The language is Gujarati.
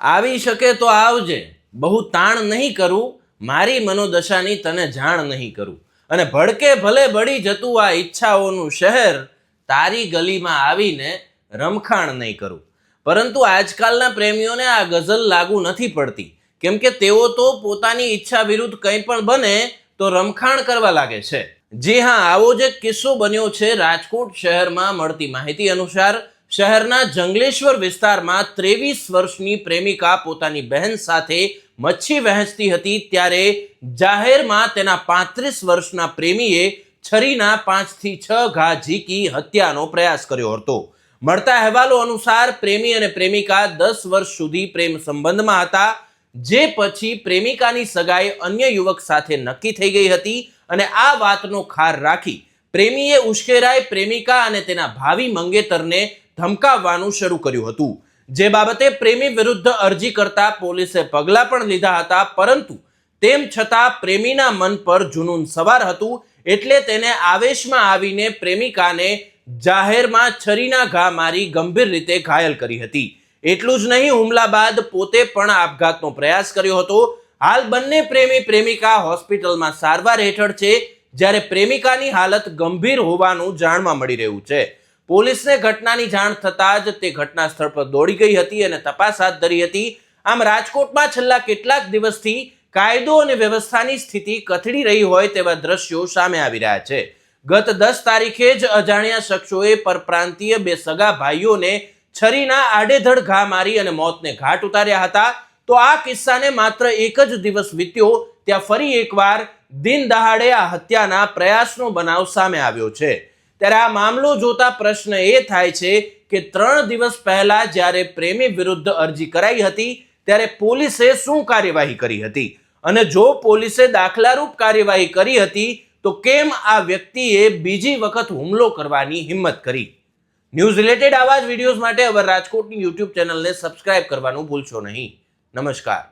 આવી શકે તો આવજે. બહુ તાણ નહીં કરું, મારી મનોદશાની તને જાણ નહીં કરું. અને ભડકે ભલે બળી જતું આ ઈચ્છાઓનું શહેર, તારી ગલીમાં આવીને રમખાણ નહીં કરું. પરંતુ આજકાલના પ્રેમીઓને આ ગઝલ લાગુ નથી પડતી. કેમ કે તેઓ તો પોતાની ઈચ્છા વિરુદ્ધ કંઈ પણ બને, તો રમખાણ કરવા લાગે છે. જી હા, આવો જ કિસ્સો બન્યો છે રાજકોટ શહેરમાં મળતી માહિતી અનુસાર. શહેરના જંગલેશ્વર વિસ્તારમાં ત્રેવીસ વર્ષની પ્રેમિકા પોતાની બહેન સાથે મચ્છી વહેંચતી હતી ત્યારે જાહેરમાં તેના પાંત્રીસ વર્ષના પ્રેમીએ છરીના પાંચથી છ ઘા ઝીકી હત્યાનો પ્રયાસ કર્યો હતો. મળતા અહેવાલો અનુસાર પ્રેમી અને પ્રેમિકા દસ વર્ષ સુધી પ્રેમ સંબંધમાં હતા, જે પછી પ્રેમિકાની સગાઈ અન્ય યુવક સાથે નક્કી થઈ ગઈ હતી અને આ વાતનો ખાર રાખી પ્રેમીએ ઉશ્કેરાય પ્રેમિકા અને તેના ભાવિ મંગેતરને ધમકાવવાનું શરૂ કર્યું હતું. જે બાબતે પ્રેમી વિરુદ્ધ અરજી કરતા પોલીસે પગલાં પણ લીધા હતા, પરંતુ તેમ છતાં પ્રેમીના મન પર જુનૂન સવાર હતું, એટલે તેને આવેશમાં આવીને પ્રેમિકાને જાહેરમાં છરીના ઘા મારી ગંભીર રીતે ઘાયલ કરી હતી. એટલું જ નહીં, હુમલા બાદ પોતે પણ આપઘાતનો પ્રયાસ કર્યો હતો. હાલ બંને પ્રેમી પ્રેમિકા હોસ્પિટલમાં સારવાર હેઠળ છે, જ્યારે પ્રેમિકાની હાલત ગંભીર હોવાનું જાણવા મળી રહ્યું છે. પોલીસને ઘટનાની જાણ થતાં જ તે ઘટના સ્થળ પર દોડી ગઈ હતી અને તપાસ હાથ ધરી હતી. આમ રાજકોટમાં છેલ્લા કેટલાક દિવસથી કાયદો અને વ્યવસ્થાની સ્થિતિ કથળી રહી હોય તેવા દ્રશ્યો સામે આવી રહ્યા છે. ગત દસ તારીખે જ અજાણ્યા શખ્સોએ પરપ્રાંતીય બે સગા ભાઈઓને છરીના આડેધડ ઘા મારી અને મોતને ઘાટ ઉતાર્યા હતા. તો આ કિસ્સાને માત્ર એક જ દિવસ વીત્યો, ત્યાં ફરી એકવાર દિન દહાડે આ હત્યાના પ્રયાસનો બનાવ સામે આવ્યો છે. ત્યારે આ મામલો જોતા પ્રશ્ન એ થાય છે કે ત્રણ દિવસ પહેલા જ્યારે પ્રેમી વિરુદ્ધ અરજી કરાઈ હતી, ત્યારે પોલીસે શું કાર્યવાહી કરી હતી? અને જો પોલીસે દાખલારૂપ કાર્યવાહી કરી હતી, તો કેમ આ વ્યક્તિએ બીજી વખત હુમલો કરવાની હિંમત કરી? ન્યૂઝ રિલેટેડ આવા જ વિડીયોઝ માટે હવે રાજકોટની યુટ્યુબ ચેનલને સબસ્ક્રાઇબ કરવાનું ભૂલશો નહીં. નમસ્કાર.